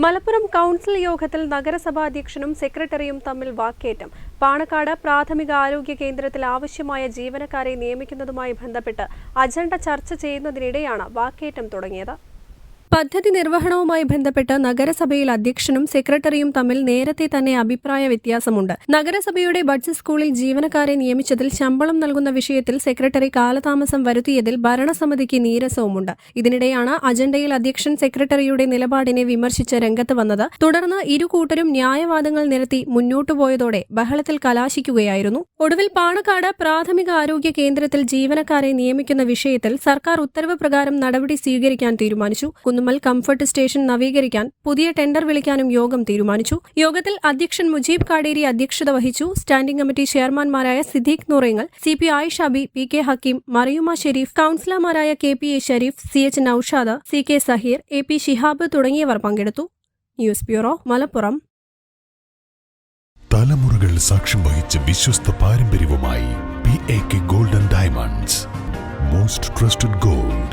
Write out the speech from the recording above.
Malappuram council യോഗത്തിൽ നഗരസഭാ അധ്യക്ഷനും സെക്രട്ടറിയും തമ്മിൽ വാക്കേറ്റം. പാണക്കാട് പ്രാഥമിക ആരോഗ്യ കേന്ദ്രത്തിൽ ആവശ്യമായ ജീവനക്കാരെ നിയമിക്കുന്നതുമായി ബന്ധപ്പെട്ട് അജണ്ട ചർച്ച ചെയ്യുന്നതിനിടെയാണ് വാക്കേറ്റം തുടങ്ങിയത്. പദ്ധതി നിർവഹണവുമായി ബന്ധപ്പെട്ട് നഗരസഭയിൽ അധ്യക്ഷനും സെക്രട്ടറിയും തമ്മിൽ നേരത്തെ തന്നെ അഭിപ്രായ വ്യത്യാസമുണ്ട്. നഗരസഭയുടെ ബഡ്ജറ്റ് സ്കൂളിൽ ജീവനക്കാരെ നിയമിച്ചതിൽ ശമ്പളം നൽകുന്ന വിഷയത്തിൽ സെക്രട്ടറി കാലതാമസം വരുത്തിയതിൽ ഭരണസമിതിക്ക് നീരസവുമുണ്ട്. ഇതിനിടെയാണ് അജണ്ടയിൽ അധ്യക്ഷൻ സെക്രട്ടറിയുടെ നിലപാടിനെ വിമർശിച്ച് രംഗത്ത് വന്നത്. തുടർന്ന് ഇരു കൂട്ടരും ന്യായവാദങ്ങൾ നിരത്തി മുന്നോട്ടു പോയതോടെ ബഹളത്തിൽ കലാശിക്കുകയായിരുന്നു. ഒടുവിൽ പാണക്കാട് പ്രാഥമിക ആരോഗ്യ കേന്ദ്രത്തിൽ ജീവനക്കാരെ നിയമിക്കുന്ന വിഷയത്തിൽ സർക്കാർ ഉത്തരവ് പ്രകാരം നടപടി സ്വീകരിക്കാൻ തീരുമാനിച്ചു. കുന്നുമ്മൽ കംഫർട്ട് സ്റ്റേഷൻ നവീകരിക്കാൻ പുതിയ ടെൻഡർ വിളിക്കാനും യോഗം തീരുമാനിച്ചു. യോഗത്തിൽ അധ്യക്ഷൻ മുജീബ് കാടേരി അധ്യക്ഷത വഹിച്ചു. Standing committee ചെയർമാൻമാരായ Siddique Noorengal C P Ayishabi P K Hakeem Mariyuma Shareef കൌൺസിലർമാരായ K P A Shareef C H Naushad C K Zaheer A P Shihab തുടങ്ങിയവർ പങ്കെടുത്തു. News bureau Malappuram. തലമുറകൾ സാക്ഷ്യം വഹിച്ച വിശ്വസ്ത പാരമ്പര്യവുമായി P A K golden diamonds most trusted gold